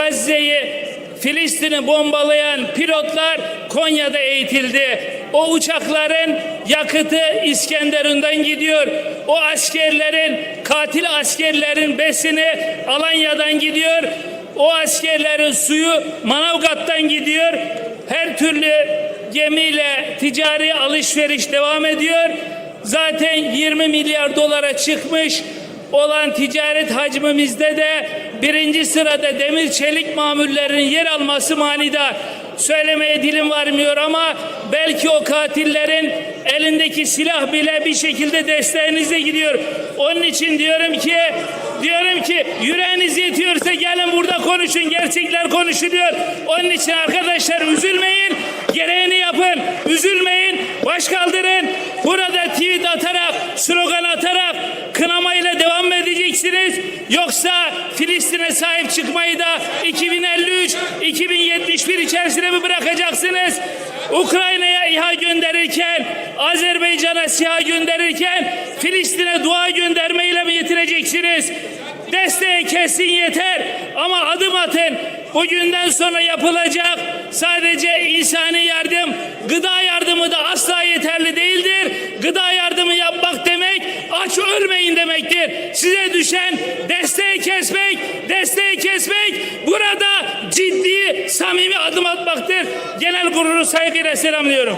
Gazze'yi Filistin'i bombalayan pilotlar Konya'da eğitildi. O uçakların yakıtı İskenderun'dan gidiyor. O askerlerin, katil askerlerin besini Alanya'dan gidiyor. O askerlerin suyu Manavgat'tan gidiyor. Her türlü gemiyle ticari alışveriş devam ediyor. Zaten 20 milyar dolara çıkmış olan ticaret hacmimizde de birinci sırada demir çelik mamullerin yer alması manidar. Söylemeye dilim varmıyor ama belki o katillerin elindeki silah bile bir şekilde desteğinize gidiyor. Onun için diyorum ki diyorum ki yüreğiniz yetiyorsa gelin burada konuşun. Gerçekler konuşuluyor. Onun için arkadaşlar üzülmeyin. Gereğini yapın. Üzülmeyin. Baş kaldırın. Burada tweet atarak, slogan atarak kınamayla devam mı edeceksiniz? Yoksa Filistin'e sahip çıkmayı da 2053, 2071 içerisine mi bırakacaksınız? Ukrayna'ya İHA gönderirken, Azerbaycan'a SİHA gönderirken Filistin'e dua göndermeyle mi yetineceksiniz? Desteği kesin yeter ama adım atın. Bugünden sonra yapılacak sadece insani yardım, gıda yardımı da asla demektir. Size düşen desteği kesmek, desteği kesmek burada ciddi, samimi adım atmaktır. Genel kurulu saygıyla selamlıyorum.